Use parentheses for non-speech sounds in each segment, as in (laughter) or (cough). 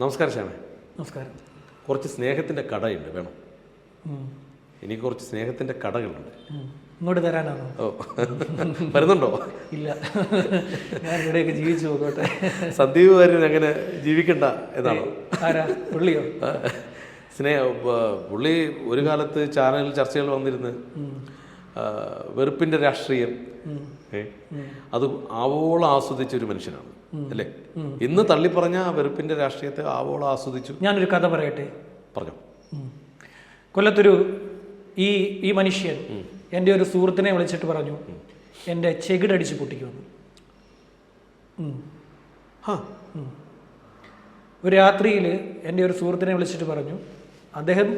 നമസ്കാരം ശ്യാമേ. നമസ്കാരം. കുറച്ച് സ്നേഹത്തിന്റെ കടയുണ്ട് വേണം. എനിക്ക് കുറച്ച് സ്നേഹത്തിന്റെ കടകളുണ്ട്. ഇങ്ങോട്ട് തരാനാണോ? ഓ. വരുന്നുണ്ടോ? ഇല്ല. ഞാൻ ഇവിടെയൊക്കെ ജീവിച്ചു പോകട്ടെ. സന്ദീപ് വാര്യൻ അങ്ങനെ ജീവിക്കണ്ട എന്നാണോ? ആരാ? പുള്ളിയോ? സ്നേഹ പുള്ളി ഒരു കാലത്ത് ചാനലിൽ ചർച്ചകൾ വന്നിരുന്നു വെറുപ്പിന്റെ വെറുപ്പിന്റെ രാഷ്ട്രീയം അത് ആവോളം ആസ്വദിച്ച ഒരു മനുഷ്യനാണ്. അല്ലേ? ഇന്ന് തള്ളിപ്പറഞ്ഞ വെറുപ്പിന്റെ രാഷ്ട്രീയത്തെ ആവോളം ആസ്വദിച്ചു. ഞാനൊരു കഥ പറയട്ടെ? പറഞ്ഞു. കൊല്ലത്തൊരു ഈ ഈ മനുഷ്യൻ എന്റെ ഒരു സുഹൃത്തിനെ വിളിച്ചിട്ട് പറഞ്ഞു എന്റെ ചെകിടടിച്ച് പൊട്ടിക്കുമെന്ന്. ഒരു രാത്രിയിൽ എന്റെ ഒരു സുഹൃത്തിനെ വിളിച്ചിട്ട് പറഞ്ഞു അദ്ദേഹം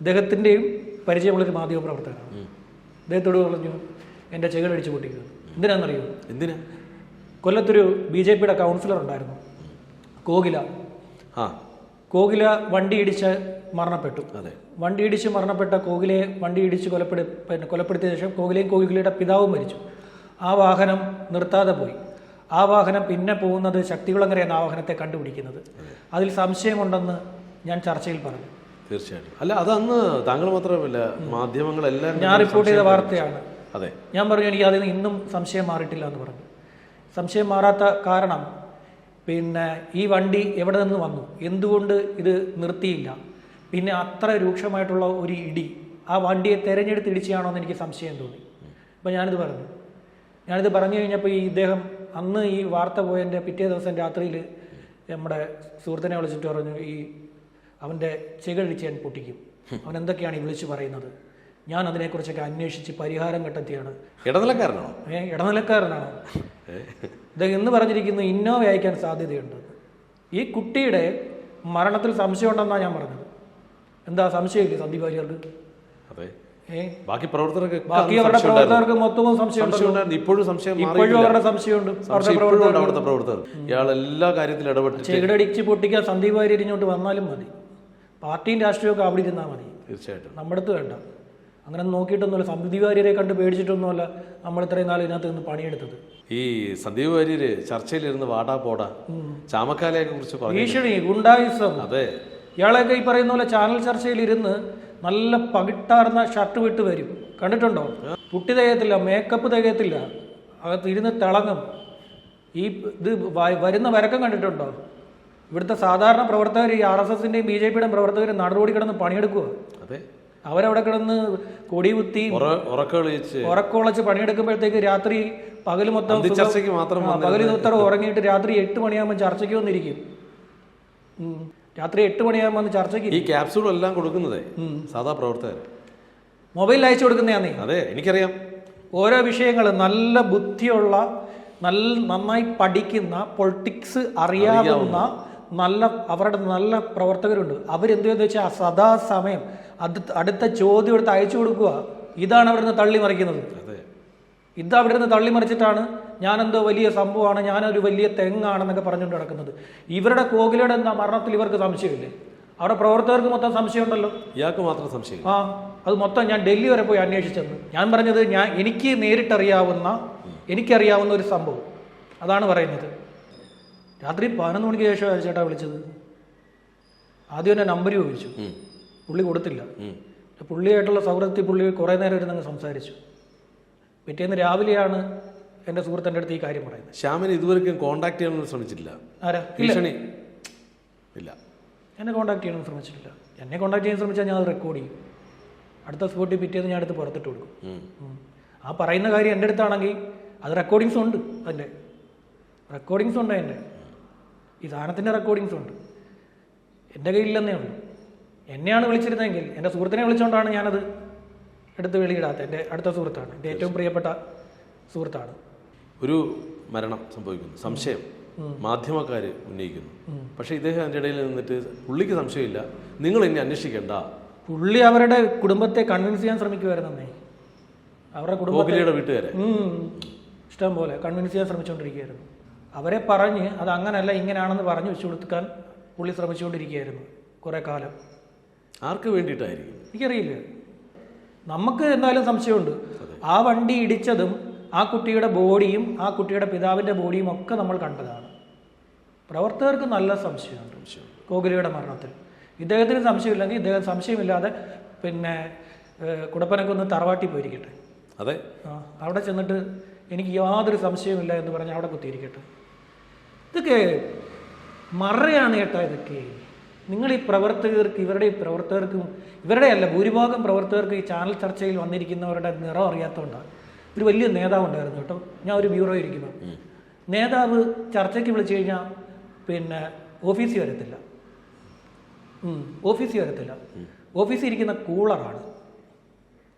അദ്ദേഹത്തിന്റെയും പരിചയമുള്ള ഒരു മാധ്യമ പ്രവർത്തകനാണ് അദ്ദേഹത്തോട് പറഞ്ഞു എന്റെ ചെകിടടിച്ച് പൊട്ടിക്കുന്നു എന്തിനാണെന്നറിയോ? എന്തിനാ? കൊല്ലത്തൊരു ബി ജെ പിയുടെ കൗൺസിലർ ഉണ്ടായിരുന്നു. കോകില. ആ. കോകില വണ്ടി ഇടിച്ച് മരണപ്പെട്ടു. അതെ. വണ്ടി ഇടിച്ച് മരണപ്പെട്ട കോകിലയെ വണ്ടി ഇടിച്ച് കൊലപ്പെടു പിന്നെ കൊലപ്പെടുത്തിയ ശേഷം കോകിലയും കോകിലയുടെ പിതാവും മരിച്ചു. ആ വാഹനം നിർത്താതെ പോയി. ആ വാഹനം പിന്നെ പോകുന്നത് ശക്തികുളങ്ങര എന്ന വാഹനത്തെ കണ്ടുപിടിക്കുന്നത്. അതിൽ സംശയമുണ്ടെന്ന് ഞാൻ ചർച്ചയിൽ പറഞ്ഞു. തീർച്ചയായിട്ടും. അല്ല അത് അന്ന് താങ്കൾ മാത്രമല്ല മാധ്യമങ്ങളെല്ലാം ഞാൻ റിപ്പോർട്ട് ചെയ്ത വാർത്തയാണ്. അതെ. ഞാൻ പറഞ്ഞു എനിക്ക് അതിൽ നിന്ന് ഇന്നും സംശയം മാറിയിട്ടില്ല എന്ന് പറഞ്ഞു. സംശയം മാറാത്ത കാരണം. പിന്നെ ഈ വണ്ടി എവിടെ നിന്ന് വന്നു? എന്തുകൊണ്ട് ഇത് നിർത്തിയില്ല? പിന്നെ അത്ര രൂക്ഷമായിട്ടുള്ള ഒരു ഇടി. ആ വണ്ടിയെ തെരഞ്ഞെടുത്ത് ഇടിച്ചാണോ എന്ന് എനിക്ക് സംശയം തോന്നി. അപ്പം ഞാനിത് പറഞ്ഞു. ഞാനിത് പറഞ്ഞു കഴിഞ്ഞപ്പോൾ ഈ ഇദ്ദേഹം അന്ന് ഈ വാർത്ത പോയതിന്റെ പിറ്റേ ദിവസം രാത്രിയിൽ നമ്മുടെ സുഹൃത്തിനെ വിളിച്ചിട്ട് പറഞ്ഞു ഈ അവന്റെ ചെകിടിച്ച് ഞാൻ പൊട്ടിക്കും. അവൻ എന്തൊക്കെയാണ് ഈ വിളിച്ച് പറയുന്നത്? ഞാൻ അതിനെക്കുറിച്ചൊക്കെ അന്വേഷിച്ച് പരിഹാരം കണ്ടെത്തിയാണ്. ഇടനിലക്കാരനാണോ? ഏഹ് ഇടനിലക്കാരനാണ്? ഇദ്ദേഹം ഇന്ന് പറഞ്ഞിരിക്കുന്നു ഇന്നോവ അയക്കാൻ സാധ്യതയുണ്ട്. ഈ കുട്ടിയുടെ മരണത്തിൽ സംശയം സംശയമുണ്ടെന്നാണ് ഞാൻ പറഞ്ഞത്. എന്താ സംശയമില്ലേ സന്ദീപ് വാര്യർക്ക് അതെ. ബാക്കി പ്രവർത്തകർക്ക് ബാക്കി അവരുടെ പ്രവർത്തകർക്ക് മൊത്തവും സംശയം ഇപ്പോഴും സംശയം ഇപ്പോഴും അവരുടെ സംശയമുണ്ട്. അവിടുത്തെ പ്രവർത്തകർ. ഇയാൾ എല്ലാ കാര്യത്തിലും ഇടപെട്ട് ചെകിടടിച്ച് പൊട്ടിക്കാൻ സന്ദീപ് വാര്യർ ഇങ്ങോട്ട് വന്നാലും മതി. പാർട്ടിയും രാഷ്ട്രീയമൊക്കെ അവിടെ ഇരുന്നാൽ മതി. തീർച്ചയായിട്ടും. നമ്മുടെ അടുത്ത് വേണ്ട. അങ്ങനെ നോക്കിയിട്ടൊന്നുമല്ല. സന്ദീപ് വാര്യരെ കണ്ട് പേടിച്ചിട്ടൊന്നുമല്ല നമ്മൾ ഇത്രയും നാൾ ഇതിനകത്ത് നിന്ന് പണിയെടുത്തത്. ഈ സന്ദീപ് വാര്യര് ചർച്ചയിലിരുന്ന് വാടാ പോടാ ചാമക്കാലയെ കുറിച്ച് ഭീഷണി ഗുണ്ടായുസം. അതെ. ഇയാളെയൊക്കെ ഈ പറയുന്ന പോലെ ചാനൽ ചർച്ചയിൽ ഇരുന്ന് നല്ല പകിട്ടാർന്ന ഷർട്ട് വിട്ട് വരും. കണ്ടിട്ടുണ്ടോ? പുട്ടി തികയത്തില്ല മേക്കപ്പ് തികയത്തില്ല. അകത്ത് ഇരുന്ന് തിളങ്ങും. ഈ ഇത് വരുന്ന വരക്കം കണ്ടിട്ടുണ്ടോ? ഇവിടുത്തെ സാധാരണ പ്രവർത്തകർ ഈ ആർ എസ് എസിന്റെയും ബി ജെ പിയുടെയും പ്രവർത്തകർ നടപടി കിടന്ന് പണിയെടുക്കുക അതെ. അവരവിടെ കിടന്ന് കൊടി കുത്തി ഉറക്കൊളച്ച് പണിയെടുക്കുമ്പോഴത്തേക്ക് രാത്രി പകൽ മൊത്തം ചർച്ചയ്ക്ക് മാത്രം പകൽ മൊത്തം ഉറങ്ങിയിട്ട് രാത്രി എട്ട് മണിയാകുമ്പോൾ ചർച്ചയ്ക്ക് വന്നിരിക്കും. രാത്രി എട്ട് മണിയാകുമ്പോൾ വന്ന് ചർച്ചയ്ക്ക് ഈ ക്യാപ്സൂൾ എല്ലാം കൊടുക്കുന്നതേ സാധാ പ്രവർത്തകർ. മൊബൈൽ അയച്ചു കൊടുക്കുന്നതാന്നേ അതെ എനിക്കറിയാം. ഓരോ വിഷയങ്ങൾ നല്ല ബുദ്ധിയുള്ള നല്ല നന്നായി പഠിക്കുന്ന പൊളിറ്റിക്സ് അറിയാവുന്ന നല്ല അവരുടെ നല്ല പ്രവർത്തകരുണ്ട്. അവരെന്ത് വെച്ചാൽ സദാസമയം അടുത്ത അടുത്ത ചോദ്യം എടുത്ത് അയച്ചു കൊടുക്കുക. ഇതാണ് അവിടുന്ന് തള്ളി മറിക്കുന്നത്. അതെ. ഇത് അവിടെ നിന്ന് തള്ളിമറിച്ചിട്ടാണ് ഞാനെന്തോ വലിയ സംഭവമാണ് ഞാനൊരു വലിയ തെങ്ങാണെന്നൊക്കെ പറഞ്ഞുകൊണ്ട് നടക്കുന്നത്. ഇവരുടെ കോകിലയുടെ എന്താ മരണത്തിൽ ഇവർക്ക് സംശയമില്ലേ? അവിടെ പ്രവർത്തകർക്ക് മൊത്തം സംശയമുണ്ടല്ലോ. ഇയാൾക്ക് മാത്രം സംശയം ആ അത് മൊത്തം ഞാൻ ഡൽഹി വരെ പോയി അന്വേഷിച്ചെന്ന്. ഞാൻ പറഞ്ഞത് ഞാൻ എനിക്ക് നേരിട്ടറിയാവുന്ന എനിക്കറിയാവുന്ന ഒരു സംഭവം. അതാണ് പറയുന്നത്. രാത്രി പതിനൊന്ന് മണിക്ക് ശേഷം ചേട്ടാ വിളിച്ചത്. ആദ്യം എന്നെ നമ്പർ ചോദിച്ചു. പുള്ളി കൊടുത്തില്ല. പുള്ളിയായിട്ടുള്ള സൗഹൃദത്തിൽ പുള്ളി കുറേ നേരം ഇരുന്നങ്ങ് സംസാരിച്ചു. പിറ്റേന്ന് രാവിലെയാണ് എന്റെ സുഹൃത്ത് എന്റെ അടുത്ത് ഈ കാര്യം പറയുന്നത്. ശ്യാമിനെ ഇതുവരെയും കോണ്ടാക്ട് ചെയ്യാൻ ശ്രമിച്ചിട്ടില്ല. ആരാ? ഇല്ല. ഭീഷണി? ഇല്ല. എന്നെ കോൺടാക്ട് ചെയ്യാൻ ശ്രമിച്ചിട്ടില്ല. എന്നെ കോൺടാക്ട് ചെയ്യാൻ ശ്രമിച്ചാൽ ഞാൻ അത് റെക്കോർഡ് ചെയ്യും. അടുത്ത സ്പോട്ടിൽ പിറ്റേന്ന് ഞാൻ എടുത്ത് പുറത്തിട്ട് കൊടുക്കും. ആ പറയുന്ന കാര്യം എന്റെ അടുത്താണെങ്കിൽ അത് റെക്കോർഡിങ്സ് ഉണ്ട് അതിന്റെ റെക്കോർഡിങ്സ് ഉണ്ട് എന്റെ ഈ സാധനത്തിന്റെ റെക്കോർഡിങ്സ് ഉണ്ട്. എന്റെ കയ്യിലെന്നേ ഉള്ളൂ. എന്നെയാണ് വിളിച്ചിരുന്നതെങ്കിൽ എന്റെ സുഹൃത്തിനെ വിളിച്ചുകൊണ്ടാണ് ഞാനത് എടുത്ത് വെളിയിടാത്തത്. എന്റെ അടുത്ത സുഹൃത്താണ്. എന്റെ ഏറ്റവും പ്രിയപ്പെട്ട സുഹൃത്താണ്. ഒരു മരണം സംഭവിക്കുന്നു. സംശയം. മാധ്യമക്കാർ ഉന്നയിക്കുന്നു. പക്ഷേ ഇദ്ദേഹം അതിന്റെ ഇടയിൽ നിന്നിട്ട് പുള്ളിക്ക് സംശയമില്ല. നിങ്ങൾ എന്നെ അന്വേഷിക്കേണ്ട. പുള്ളി അവരുടെ കുടുംബത്തെ കൺവിൻസ് ചെയ്യാൻ ശ്രമിക്കുമായിരുന്നേ അവരുടെ കുടുംബത്തിലെ വീട്ടുകാരെ. ഇഷ്ടം പോലെ കൺവിൻസ് ചെയ്യാൻ ശ്രമിച്ചുകൊണ്ടിരിക്കുകയായിരുന്നു. അവരെ പറഞ്ഞ് അത് അങ്ങനല്ല ഇങ്ങനെയാണെന്ന് പറഞ്ഞു വെച്ചു കൊടുക്കാൻ പുള്ളി ശ്രമിച്ചുകൊണ്ടിരിക്കുകയായിരുന്നു കുറേ കാലം. ആർക്ക് വേണ്ടിയിട്ടായിരിക്കും? എനിക്കറിയില്ല. നമുക്ക് എന്തായാലും സംശയമുണ്ട്. ആ വണ്ടി ഇടിച്ചതും ആ കുട്ടിയുടെ ബോഡിയും ആ കുട്ടിയുടെ പിതാവിന്റെ ബോഡിയും ഒക്കെ നമ്മൾ കണ്ടതാണ്. പ്രവർത്തകർക്ക് നല്ല സംശയമുണ്ട് കോഹ്ലിയുടെ മരണത്തിൽ. ഇദ്ദേഹത്തിന് സംശയമില്ലെങ്കിൽ ഇദ്ദേഹം സംശയമില്ലാതെ പിന്നെ കുടപ്പനക്കൊന്ന് തറവാട്ടി പോയിരിക്കട്ടെ. അതെ. അവിടെ ചെന്നിട്ട് എനിക്ക് യാതൊരു സംശയമില്ല എന്ന് പറഞ്ഞ് അവിടെ കുത്തിയിരിക്കട്ടെ. ഇതൊക്കെ മറയാണ് കേട്ടോ ഇതൊക്കെ. നിങ്ങൾ ഈ പ്രവർത്തകർക്ക് ഇവരുടെ ഈ പ്രവർത്തകർക്കും ഇവരുടെ അല്ല ഭൂരിഭാഗം പ്രവർത്തകർക്ക് ഈ ചാനൽ ചർച്ചയിൽ വന്നിരിക്കുന്നവരുടെ നിറം അറിയാത്തതുകൊണ്ടാണ് ഒരു വലിയ നേതാവ് ഉണ്ടായിരുന്നു കേട്ടോ. ഞാൻ ഒരു ബ്യൂറോ ഇരിക്കുമ്പോൾ നേതാവ് ചർച്ചയ്ക്ക് വിളിച്ചു കഴിഞ്ഞാൽ പിന്നെ ഓഫീസിൽ വരത്തില്ല. ഓഫീസിൽ വരത്തില്ല. ഓഫീസിൽ ഇരിക്കുന്ന കൂളറാണ്.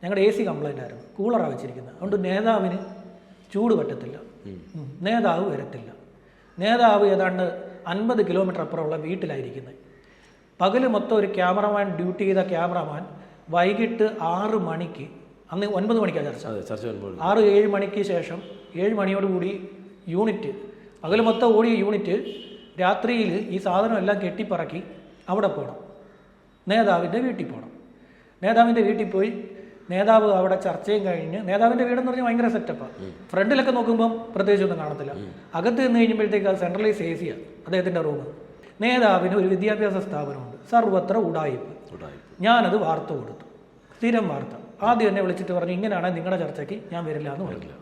ഞങ്ങളുടെ എ സി കംപ്ലൈന്റ് ആയിരുന്നു. കൂളറാണ് വെച്ചിരിക്കുന്നത് അതുകൊണ്ട് നേതാവിന് ചൂട് പറ്റത്തില്ല. നേതാവ് വരത്തില്ല. നേതാവ് ഏതാണ്ട് അൻപത് കിലോമീറ്റർ അപ്പുറമുള്ള വീട്ടിലായിരിക്കുന്നത് പകൽ മൊത്തം ഒരു ക്യാമറമാൻ ഡ്യൂട്ടി ചെയ്ത ക്യാമറമാൻ വൈകിട്ട് ആറ് മണിക്ക് അന്ന് ഒൻപത് മണിക്കാണ് ചർച്ച. ആറ് ഏഴ് മണിക്ക് ശേഷം ഏഴ് മണിയോടുകൂടി യൂണിറ്റ് പകൽ മൊത്തം ഓടിയ യൂണിറ്റ് രാത്രിയിൽ ഈ സാധനം എല്ലാം കെട്ടിപ്പറക്കി അവിടെ പോകണം നേതാവിന്റെ വീട്ടിൽ പോകണം നേതാവിന്റെ വീട്ടിൽ പോയി നേതാവ് അവിടെ ചർച്ചയും കഴിഞ്ഞ് നേതാവിന്റെ വീടെന്ന് പറഞ്ഞാൽ ഭയങ്കര സെറ്റപ്പാണ് ഫ്രണ്ടിലൊക്കെ നോക്കുമ്പം പ്രത്യേകിച്ചൊന്നും കാണത്തില്ല. അകത്ത് നിന്ന് കഴിഞ്ഞപ്പോഴത്തേക്ക് അത് സെൻട്രലൈസ് എ സിയാണ് അദ്ദേഹത്തിന്റെ റൂം. നേതാവിന് ഒരു വിദ്യാഭ്യാസ സ്ഥാപനമുണ്ട്. സർവത്ര ഉണ്ടായി ഞാനത് വാർത്ത കൊടുത്തു. സ്ഥിരം വാർത്ത. ആദ്യം എന്നെ വിളിച്ചിട്ട് പറഞ്ഞു ഇങ്ങനെയാണ് നിങ്ങളുടെ ചർച്ചയ്ക്ക് ഞാൻ വരില്ല എന്ന് പറഞ്ഞില്ല.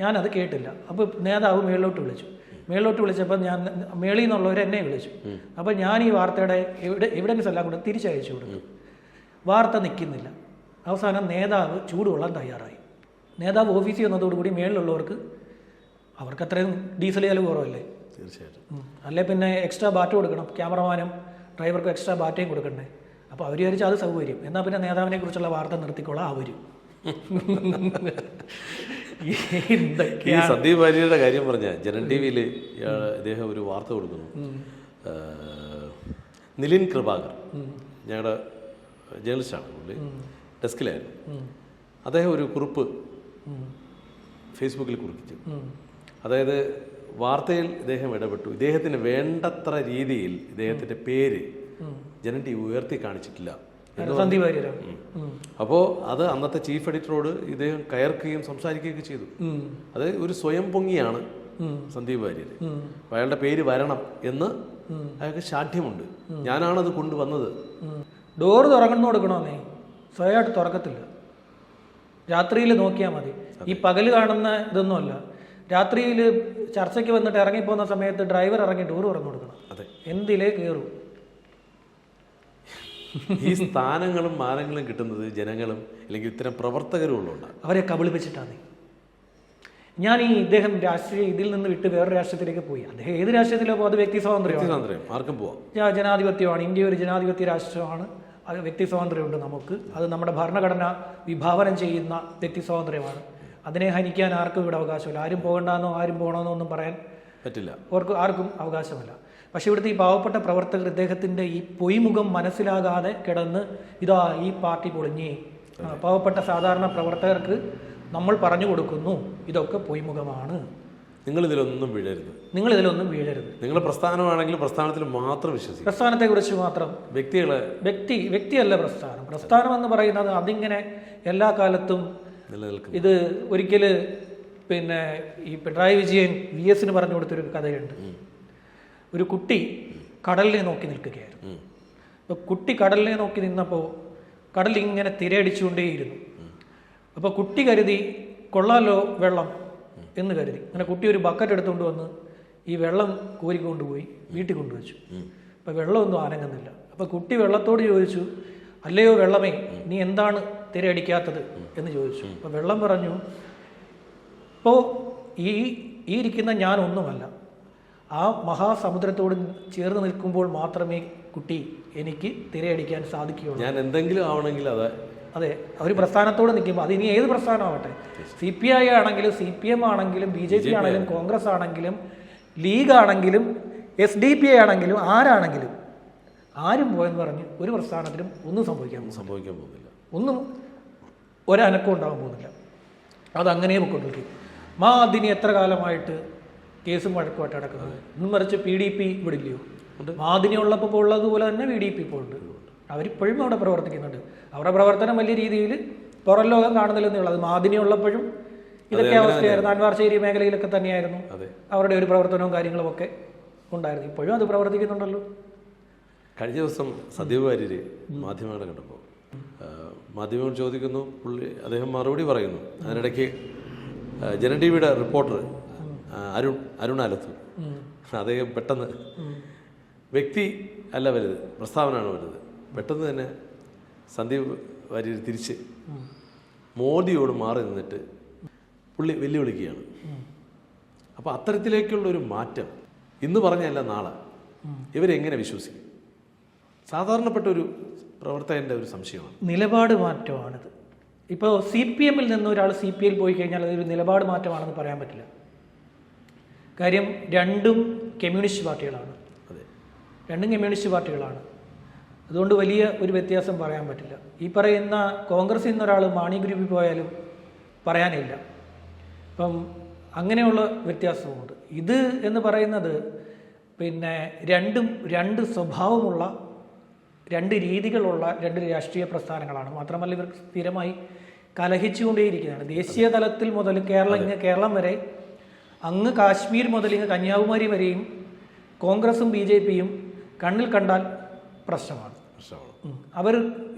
ഞാനത് കേട്ടില്ല. അപ്പോൾ നേതാവ് മേളിലോട്ട് വിളിച്ചു. മേളിലോട്ട് വിളിച്ചപ്പോൾ ഞാൻ മേളിൽ നിന്നുള്ളവർ എന്നെ വിളിച്ചു. അപ്പോൾ ഞാൻ ഈ വാർത്തയുടെ എവിടെ എവിഡൻസ് എല്ലാം കൂടെ തിരിച്ചയച്ചു കൊടുത്തു. വാർത്ത നിൽക്കുന്നില്ല. അവസാനം നേതാവ് ചൂടുകൊള്ളാൻ തയ്യാറായി. നേതാവ് ഓഫീസിൽ വന്നതോടുകൂടി മേളിലുള്ളവർക്ക് അവർക്ക് അത്രയും ഡീസൽ ചിലവ് കുറവല്ലേ? തീർച്ചയായിട്ടും. അല്ലേ പിന്നെ എക്സ്ട്രാ ബാറ്റ് കൊടുക്കണം ക്യാമറമാനും ഡ്രൈവർക്കും എക്സ്ട്രാ ബാറ്റയും കൊടുക്കണ്ടേ? അപ്പോൾ അവർ വിചാരിച്ചാൽ അത് സൗകര്യം. എന്നാൽ പിന്നെ നേതാവിനെ കുറിച്ചുള്ള വാർത്ത നിർത്തിക്കോളാം അവരും ഈ സന്ദീപ് ഭാര്യയുടെ കാര്യം പറഞ്ഞ ജനൻ ടി വിയിൽ ഇദ്ദേഹം ഒരു വാർത്ത കൊടുക്കുന്നു. നിലിൻ കൃപാകർ. ഞങ്ങളുടെ ജേർണലിസ്റ്റാണ് പുള്ളി. ഡെസ്കിലായിരുന്നു. അദ്ദേഹം ഒരു കുറിപ്പ് ഫേസ്ബുക്കിൽ കുറിപ്പിച്ചു. അതായത് വാർത്തയിൽ ഇദ്ദേഹം ഇടപെട്ടു. ഇദ്ദേഹത്തിന് വേണ്ടത്ര രീതിയിൽ ഇദ്ദേഹത്തിന്റെ പേര് ജനറ്റി ടി ഉയർത്തി കാണിച്ചിട്ടില്ല. അപ്പോൾ അത് അന്നത്തെ ചീഫ് എഡിറ്ററോട് ഇദ്ദേഹം കയർക്കുകയും സംസാരിക്കുകയൊക്കെ ചെയ്തു. അത് ഒരു സ്വയം പൊങ്ങിയാണ് സന്ദീപ് വാര്യർ അപ്പോൾ അയാളുടെ പേര് വരണം എന്ന് അയാൾക്ക് ശാഠ്യമുണ്ട്. ഞാനാണത് കൊണ്ടുവന്നത്. ഡോറ് തുറക്കുന്നു കൊടുക്കണമെന്നേ സ്വയമായിട്ട് തുറക്കത്തില്ല. രാത്രിയിൽ നോക്കിയാൽ മതി. ഈ പകൽ കാണുന്ന ഇതൊന്നുമല്ല രാത്രിയിൽ ചർച്ചയ്ക്ക് വന്നിട്ട് ഇറങ്ങിപ്പോകുന്ന സമയത്ത് ഡ്രൈവർ ഇറങ്ങി ടൂർ തുറന്നു കൊടുക്കണം. അതെ. എന്തിലേ കയറും ഈ സ്ഥാനങ്ങളും മാനങ്ങളും കിട്ടുന്നത് ജനങ്ങളും അല്ലെങ്കിൽ ഇത്തരം പ്രവർത്തകരും ഉള്ളതുകൊണ്ടാണ്. അവരെ കബളിപ്പിച്ചിട്ടാണ് ഞാൻ ഈ ഇദ്ദേഹം രാഷ്ട്രീയ ഇതിൽ നിന്ന് വിട്ട് വേറെ രാഷ്ട്രീയത്തിലേക്ക് പോയി. അദ്ദേഹം ഏത് രാഷ്ട്രീയത്തിലോ പോകും അത് വ്യക്തി സ്വാതന്ത്ര്യം സ്വാതന്ത്ര്യം ആർക്കും പോവാം. ജനാധിപത്യമാണ്. ഇന്ത്യ ഒരു ജനാധിപത്യ രാഷ്ട്രമാണ്. അത് വ്യക്തി സ്വാതന്ത്ര്യമുണ്ട് നമുക്ക്. അത് നമ്മുടെ ഭരണഘടന വിഭാവനം ചെയ്യുന്ന വ്യക്തി സ്വാതന്ത്ര്യമാണ്. അതിനെ ഹനിക്കാൻ ആർക്കും ഇവിടെ അവകാശമില്ല. ആരും പോകണ്ടെന്നോ ആരും പോകണമെന്നോ ഒന്നും പറയാൻ പറ്റില്ല. അവർക്ക് ആർക്കും അവകാശമില്ല. പക്ഷേ ഇവിടുത്തെ ഈ പാവപ്പെട്ട പ്രവർത്തകർ ഇദ്ദേഹത്തിന്റെ ഈ പൊയ്മുഖം മനസ്സിലാകാതെ കിടന്ന് ഇതാ ഈ പാർട്ടി പൊളിഞ്ഞേ. പാവപ്പെട്ട സാധാരണ പ്രവർത്തകർക്ക് നമ്മൾ പറഞ്ഞു കൊടുക്കുന്നു. ഇതൊക്കെ പൊയ്മുഖമാണ്. നിങ്ങൾ ഇതിലൊന്നും വീഴരുത്. നിങ്ങൾ ഇതിലൊന്നും വീഴരുത്. നിങ്ങൾ പ്രസ്ഥാനമാണെങ്കിൽ പ്രസ്ഥാനത്തിൽ മാത്രം വിശ്വസിക്കും പ്രസ്ഥാനത്തെക്കുറിച്ച് മാത്രം. വ്യക്തികളെ വ്യക്തി വ്യക്തിയല്ല പ്രസ്ഥാനം. പ്രസ്ഥാനം എന്ന് പറയുന്നത് അതിങ്ങനെ എല്ലാ കാലത്തും ഇത് ഒരിക്കൽ പിന്നെ ഈ പിണറായി വിജയൻ വി എസിന് പറഞ്ഞു കൊടുത്തൊരു കഥയുണ്ട്. ഒരു കുട്ടി കടലിനെ നോക്കി നിൽക്കുകയായിരുന്നു. അപ്പൊ അപ്പോൾ കുട്ടി കടലിനെ നോക്കി നിന്നപ്പോൾ കടൽ ഇങ്ങനെ തിരയടിച്ചുകൊണ്ടേയിരുന്നു അപ്പോൾ കുട്ടി കരുതി കൊള്ളാലോ വെള്ളം എന്ന് കരുതി. അങ്ങനെ കുട്ടി ഒരു ബക്കറ്റ് എടുത്തുകൊണ്ട് വന്ന് ഈ വെള്ളം കോരിക്കൊണ്ടുപോയി വീട്ടിൽ കൊണ്ടുവച്ചു. അപ്പോൾ വെള്ളമൊന്നും ആനങ്ങുന്നില്ല. അപ്പോൾ കുട്ടി വെള്ളത്തോട് ചോദിച്ചു അല്ലയോ വെള്ളമേ നീ എന്താണ് തിരയടിക്കാത്തത് എന്ന് ചോദിച്ചു. അപ്പോൾ വെള്ളം പറഞ്ഞു ഇപ്പോൾ ഈ ഈ ഇരിക്കുന്ന ഞാൻ ഒന്നുമല്ല. ആ മഹാസമുദ്രത്തോട് ചേർന്ന് നിൽക്കുമ്പോൾ മാത്രമേ കുട്ടി എനിക്ക് തിരയടിക്കാൻ സാധിക്കുകയുള്ളൂ. ഞാൻ എന്തെങ്കിലും ആവണമെങ്കിൽ അതെ അതെ ഒരു പ്രസ്ഥാനത്തോട് നിൽക്കുമ്പോൾ അത് ഇനി ഏത് പ്രസ്ഥാനമാവട്ടെ? സി പി ഐ ആണെങ്കിലും സി പി എം ആണെങ്കിലും ബി ജെ പി ആണെങ്കിലും കോൺഗ്രസ് ആണെങ്കിലും ലീഗ് ആണെങ്കിലും എസ് ഡി പി ഐ ആണെങ്കിലും ആരാണെങ്കിലും ആരും പോയെന്ന് പറഞ്ഞ് ഒരു പ്രസ്ഥാനത്തിലും ഒന്നും സംഭവിക്കാൻ സംഭവിക്കാൻ പോകുന്നില്ല. ഒന്നും ഒരനക്കം ഉണ്ടാകാൻ പോകുന്നില്ല. അതങ്ങനെ പൊക്കൊണ്ടിരിക്കും. മാദിനി എത്ര കാലമായിട്ട് കേസും വഴക്കുമായിട്ട് നടക്കുന്നത്? ഇന്നും മറിച്ച് പി ഡി പി ഇവിടെ ഇല്ലയോ മാദിനി ഉള്ളപ്പോൾ ഉള്ളതുപോലെ തന്നെ പി ഡി പി ഇപ്പോൾ ഉണ്ട്. അവരിപ്പോഴും അവിടെ പ്രവർത്തിക്കുന്നുണ്ട്. അവരുടെ പ്രവർത്തനം വലിയ രീതിയിൽ പുറം ലോകം കാണുന്നില്ലെന്നേ ഉള്ളൂ അത് മാദിനി ഉള്ളപ്പോഴും ഇതൊക്കെ അവസ്ഥയായിരുന്നു. അൻവാർശ്ശേരി മേഖലയിലൊക്കെ തന്നെയായിരുന്നു. അവരുടെ ഒരു പ്രവർത്തനവും കാര്യങ്ങളും ഒക്കെ ഉണ്ടായിരുന്നു. ഇപ്പോഴും അത് പ്രവർത്തിക്കുന്നുണ്ടല്ലോ. കഴിഞ്ഞ ദിവസം സദ്യവാര്യര് വാര്യര് മാധ്യമങ്ങളെ കണ്ടപ്പോൾ മാധ്യമങ്ങൾ ചോദിക്കുന്നു പുള്ളി അദ്ദേഹം മറുപടി പറയുന്നു. അതിനിടയ്ക്ക് ജന ടി വിയുടെ റിപ്പോർട്ടർ അരുൺ അരുണാലത്തു. അദ്ദേഹം പെട്ടെന്ന് വ്യക്തി അല്ല വലുത് പ്രസ്താവനയാണ് വലുത്. പെട്ടെന്ന് തന്നെ സന്ദീപ് വാര്യർ തിരിച്ച് മോദിയോട് മാറി നിന്നിട്ട് പുള്ളി വെല്ലുവിളിക്കുകയാണ്. അപ്പോൾ അത്തരത്തിലേക്കുള്ള ഒരു മാറ്റം ഇന്ന് പറഞ്ഞല്ല നാളെ. ഇവരെങ്ങനെ വിശ്വസിക്കും? സാധാരണപ്പെട്ട ഒരു പ്രവർത്തകന്റെ ഒരു സംശയമാണ്. നിലപാട് മാറ്റമാണിത്. ഇപ്പോൾ സി പി എമ്മിൽ നിന്ന് ഒരാൾ സി പി എൽ പോയി കഴിഞ്ഞാൽ അതൊരു നിലപാട് മാറ്റമാണെന്ന് പറയാൻ പറ്റില്ല. കാര്യം രണ്ടും കമ്മ്യൂണിസ്റ്റ് പാർട്ടികളാണ്. അതെ. രണ്ടും കമ്മ്യൂണിസ്റ്റ് പാർട്ടികളാണ്. അതുകൊണ്ട് വലിയ ഒരു വ്യത്യാസം പറയാൻ പറ്റില്ല. ഈ പറയുന്ന കോൺഗ്രസിൽ നിന്ന് ഒരാൾ മാണി ഗ്രൂപ്പിൽ പോയാലും പറയാനില്ല. അപ്പം അങ്ങനെയുള്ള വ്യത്യാസമുണ്ട് ഇത് എന്ന് പറയുന്നത് പിന്നെ രണ്ടും രണ്ട് സ്വഭാവമുള്ള രണ്ട് രീതികളുള്ള രണ്ട് രാഷ്ട്രീയ പ്രസ്ഥാനങ്ങളാണ്. മാത്രമല്ല ഇവർ സ്ഥിരമായി കലഹിച്ചുകൊണ്ടേയിരിക്കുന്നതാണ് ദേശീയ തലത്തിൽ മുതൽ കേരളം ഇങ്ങ് കേരളം വരെ അങ്ങ് കാശ്മീർ മുതൽ ഇങ്ങ് കന്യാകുമാരി വരെയും കോൺഗ്രസും ബി ജെ പിയും കണ്ണിൽ കണ്ടാൽ പ്രശ്നമാണ്. പ്രശ്നമാണ്. അവർ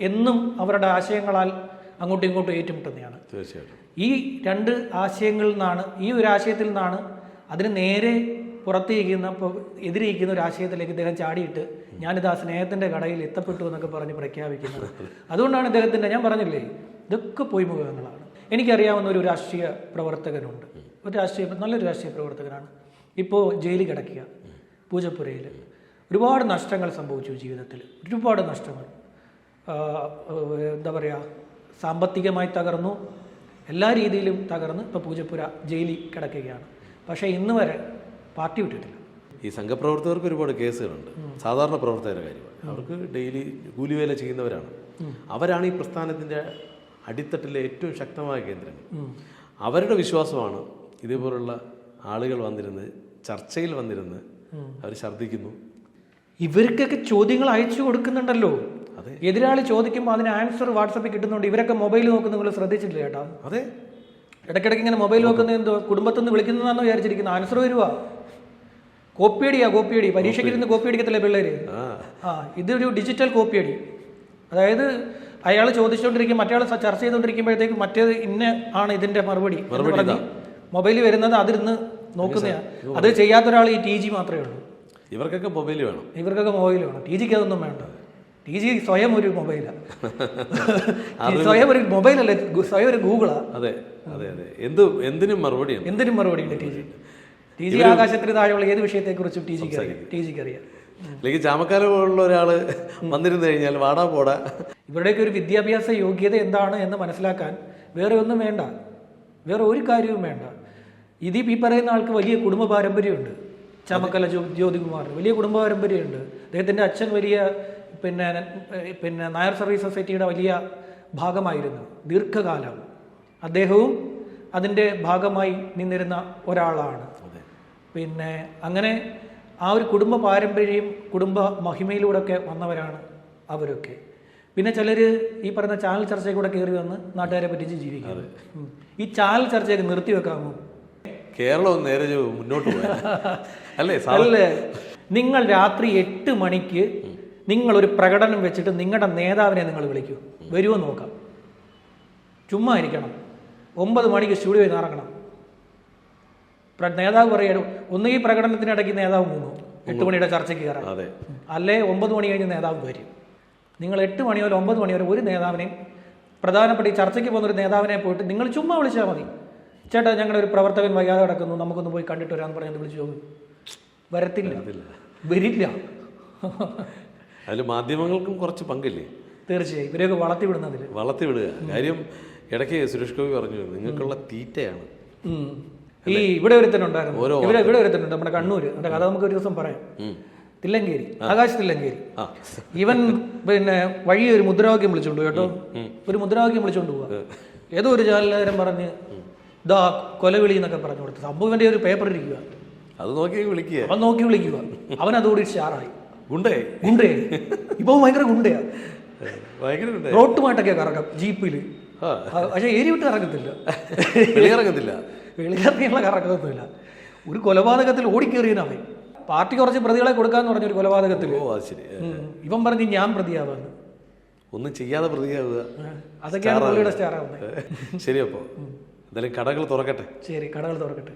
എന്നും അവരുടെ ആശയങ്ങളാൽ അങ്ങോട്ടും ഇങ്ങോട്ടും ഏറ്റുമുട്ടുന്നതാണ്. തീർച്ചയായിട്ടും. ഈ രണ്ട് ആശയങ്ങളിൽ നിന്നാണ് ഈ ഒരു ആശയത്തിൽ നിന്നാണ് അതിന് നേരെ പുറത്തിരിക്കുന്ന ഇപ്പോൾ എതിരിരിക്കുന്ന ഒരു ആശയത്തിലേക്ക് ഇദ്ദേഹം ചാടിയിട്ട് ഞാനിത് ആ സ്നേഹത്തിന്റെ കടയിൽ എത്തപ്പെട്ടു എന്നൊക്കെ പറഞ്ഞ് പ്രഖ്യാപിക്കുന്നത്. അതുകൊണ്ടാണ് ഇദ്ദേഹത്തിന്റെ ഞാൻ പറഞ്ഞില്ലേ ഇതൊക്കെ പൊയ്മുഖങ്ങളാണ് എനിക്കറിയാവുന്ന ഒരു രാഷ്ട്രീയ പ്രവർത്തകനുണ്ട്. ഒരു രാഷ്ട്രീയ നല്ലൊരു രാഷ്ട്രീയ പ്രവർത്തകനാണ്. ഇപ്പോൾ ജയിലിൽ കിടക്കുക പൂജപ്പുരയിൽ ഒരുപാട് നഷ്ടങ്ങൾ സംഭവിച്ചു ജീവിതത്തിൽ ഒരുപാട് നഷ്ടങ്ങൾ. എന്താ പറയുക സാമ്പത്തികമായി തകർന്നു. എല്ലാ രീതിയിലും തകർന്ന് ഇപ്പോൾ പൂജപ്പുര ജയിലിൽ കിടക്കുകയാണ്. പക്ഷേ ഇന്ന് വരെ പാർട്ടി വിട്ടിട്ടില്ല. ഈ സംഘപ്രവർത്തകർക്ക് ഒരുപാട് കേസുകളുണ്ട്. സാധാരണ പ്രവർത്തകരുടെ കാര്യമാണ്. അവർക്ക് ഡെയിലി കൂലിവേല ചെയ്യുന്നവരാണ്. അവരാണ് ഈ പ്രസ്ഥാനത്തിന്റെ അടിത്തട്ടിലെ ഏറ്റവും ശക്തമായ കേന്ദ്രങ്ങൾ. അവരുടെ വിശ്വാസമാണ് ഇതേപോലുള്ള ആളുകൾ വന്നിരുന്ന് ചർച്ചയിൽ വന്നിരുന്ന് അവർ ഛർദ്ദിക്കുന്നു. ഇവർക്കൊക്കെ ചോദ്യങ്ങൾ അയച്ചു കൊടുക്കുന്നുണ്ടല്ലോ. അതെ. എതിരാളി ചോദിക്കുമ്പോൾ അതിന് ആൻസർ വാട്സപ്പിൽ കിട്ടുന്നുണ്ട്. ഇവരൊക്കെ മൊബൈൽ നോക്കുന്ന നിങ്ങൾ ശ്രദ്ധിച്ചിട്ടില്ല ചേട്ടാ അതെ. ഇടയ്ക്കിടയ്ക്ക് ഇങ്ങനെ മൊബൈൽ നോക്കുന്നത് എന്തോ കുടുംബത്തിൽ നിന്ന് വിളിക്കുന്നതാണെന്ന് വിചാരിച്ചിരിക്കുന്നു. ആൻസർ വരുവാ. കോപ്പിയടിയാ കോപ്പിയടി. പരീക്ഷയ്ക്ക് ഇരുന്ന് കോപ്പി അടിക്കത്തില്ലേ പിള്ളേര്? ആ. ഇതൊരു ഡിജിറ്റൽ കോപ്പി അടി അതായത് അയാൾ ചോദിച്ചുകൊണ്ടിരിക്കും മറ്റേ ചർച്ച ചെയ്തുകൊണ്ടിരിക്കുമ്പോഴത്തേക്ക് മറ്റേത് ഇന്ന ആണ് ഇതിന്റെ മറുപടി മൊബൈലിൽ വരുന്നത് അതിരുന്ന് നോക്കുന്നതാണ് അത് ചെയ്യാത്ത ഒരാൾ ഈ ടി ജി മാത്രമേ ഉള്ളൂ. ഇവർക്കൊക്കെ മൊബൈൽ വേണം. ഇവർക്കൊക്കെ മൊബൈൽ വേണം. ടി ജിക്ക് അതൊന്നും വേണ്ട. ടി ജി സ്വയം ഒരു മൊബൈലാണ് (laughs) സ്വയം ഒരു മൊബൈൽ അല്ലേ സ്വയം ഒരു ഗൂഗിളാ. അതെ അതെ അതെ. എന്ത് എന്തിനും മറുപടിയാണ് എന്തിനും മറുപടി ഉണ്ട് ടി ജി ടി ജി ആകാശത്തിന് താഴെയുള്ള ഏത് വിഷയത്തെക്കുറിച്ചും ടി ജിക്ക് അറിയാം. ടി ജിക്ക് അറിയാം. അല്ലെങ്കിൽ ചാമക്കാല പോലുള്ള ഒരാൾ വന്നിരുന്നു കഴിഞ്ഞാൽ വാടാ പോടാ. ഇവരുടെയൊക്കെ ഒരു വിദ്യാഭ്യാസ യോഗ്യത എന്താണ് എന്ന് മനസ്സിലാക്കാൻ വേറെ ഒന്നും വേണ്ട. വേറെ ഒരു കാര്യവും വേണ്ട. ഇത് ഈ പറയുന്ന ആൾക്ക് വലിയ കുടുംബ പാരമ്പര്യമുണ്ട്. ചാമക്കല ജ്യോതികുമാർ വലിയ കുടുംബ പാരമ്പര്യമുണ്ട്. അദ്ദേഹത്തിന്റെ അച്ഛൻ വലിയ പിന്നെ പിന്നെ നായർ സർവീസ് സൊസൈറ്റിയുടെ വലിയ ഭാഗമായിരുന്നു. ദീർഘകാലം. അദ്ദേഹവും അതിന്റെ ഭാഗമായി നിന്നിരുന്ന ഒരാളാണ്. പിന്നെ അങ്ങനെ ആ ഒരു കുടുംബ പാരമ്പര്യം കുടുംബ മഹിമയിലൂടെയൊക്കെ വന്നവരാണ് അവരൊക്കെ. പിന്നെ ചിലർ ഈ പറയുന്ന ചാനൽ ചർച്ചയിൽ കൂടെ കയറി വന്ന് നാട്ടുകാരെ പറ്റിച്ച് ജീവിക്കുന്നത് ഈ ചാനൽ ചർച്ചയൊക്കെ നിർത്തി വെക്കാമോ? കേരളം നേരെ മുന്നോട്ട് അല്ലേ അല്ലേ? നിങ്ങൾ രാത്രി എട്ട് മണിക്ക് നിങ്ങൾ ഒരു പ്രകടനം വെച്ചിട്ട് നിങ്ങളുടെ നേതാവിനെ നിങ്ങൾ വിളിക്കൂ. വരുമോ നോക്കാം. ചുമ്മാ ഇരിക്കണം. ഒമ്പത് മണിക്ക് സ്റ്റുഡിയോയിൽ നിന്ന് ഇറങ്ങണം. നേതാവ് പറയണം ഒന്നുകിൽ പ്രകടനത്തിനിടയ്ക്ക് നേതാവ് മൂന്നു എട്ട് മണിയുടെ ചർച്ചയ്ക്ക് കയറാം അല്ലേ ഒമ്പത് മണി കഴിഞ്ഞ് നേതാവ് വരും. നിങ്ങൾ എട്ട് മണി വരെ ഒമ്പത് മണി വരെ ഒരു നേതാവിനെയും പ്രധാനപ്പെട്ട ഈ ചർച്ചയ്ക്ക് പോകുന്ന ഒരു നേതാവിനെ പോയിട്ട് നിങ്ങൾ ചുമ്മാ വിളിച്ചാൽ മതി. ചേട്ടാ ഞങ്ങളുടെ ഒരു പ്രവർത്തകൻ വയ്യാതെ കിടക്കുന്നു നമുക്കൊന്ന് പോയി കണ്ടിട്ട് വരാമെന്ന് പറഞ്ഞ് വിളിച്ചു പോകും വരത്തില്ല. വരില്ല. അതിൽ മാധ്യമങ്ങൾക്കും കുറച്ച് പങ്കില്ലേ? തീർച്ചയായും. ഇവരെയൊക്കെ വളർത്തി വിടുന്നതിൽ വളർത്തി വിടുക കാര്യം ഇടയ്ക്ക് സുരേഷ് ഗോപി പറഞ്ഞു നിങ്ങൾക്കുള്ള തീറ്റയാണ്. ഈ ഇവിടെ ഒരുത്തനുണ്ടായിരുന്നു. ഇവിടെ ഇവിടെ ഒരുത്തനുണ്ട് നമ്മുടെ കണ്ണൂര്. അതിന്റെ കഥ നമുക്ക് ഒരു ദിവസം പറയാം. തില്ലങ്കേരി ആകാശ് തില്ലങ്കേരി. ഇവൻ പിന്നെ വഴി ഒരു മുദ്രാവാക്യം വിളിച്ചോണ്ട് കേട്ടോ. ഒരു മുദ്രാവാക്യം വിളിച്ചോണ്ട് പോവാ. ഏതോ ഒരു ചാനലുകാരൻ പറഞ്ഞ് ഇതാ കൊലവിളി എന്നൊക്കെ പറഞ്ഞു കൊടുത്തു. സംഭവം ഇവന്റെ ഒരു പേപ്പർ ഇരിക്കുക അത് നോക്കി വിളിക്കുക. അവൻ നോക്കി വിളിക്കുക. അവൻ അതോടി ഷാറായി ഗുണ്ടേ ഗുണ്ടേ ഇപ്പൊ ഭയങ്കര ഗുണ്ടയാ. ഭയങ്കര റോട്ടുമായിട്ടൊക്കെ കറക്കാം ജീപ്പിൽ. പക്ഷെ ഏരി വിട്ട് കറങ്ങത്തില്ല. വെളിയിറങ്ങത്തില്ല. വെളിയിറങ്ങിയുള്ള കറക്കത്തൊന്നുമില്ല ഒരു കൊലപാതകത്തിൽ ഓടിക്കേറിയനവൻ പാർട്ടി കുറച്ച് പ്രതികളെ കൊടുക്കാന്ന് പറഞ്ഞ ഒരു കൊലപാതകത്തിൽ. ഓ അത് ശരി. ഇവൻ പറഞ്ഞു ഞാൻ പ്രതിയാവാന്ന്. ഒന്നും ചെയ്യാതെ പ്രതിയാവുക. അതൊക്കെയാണ് പുള്ളിയുടെ ശരി അപ്പോൾ എന്തായാലും കടകൾ തുറക്കട്ടെ. ശരി കടകൾ തുറക്കട്ടെ.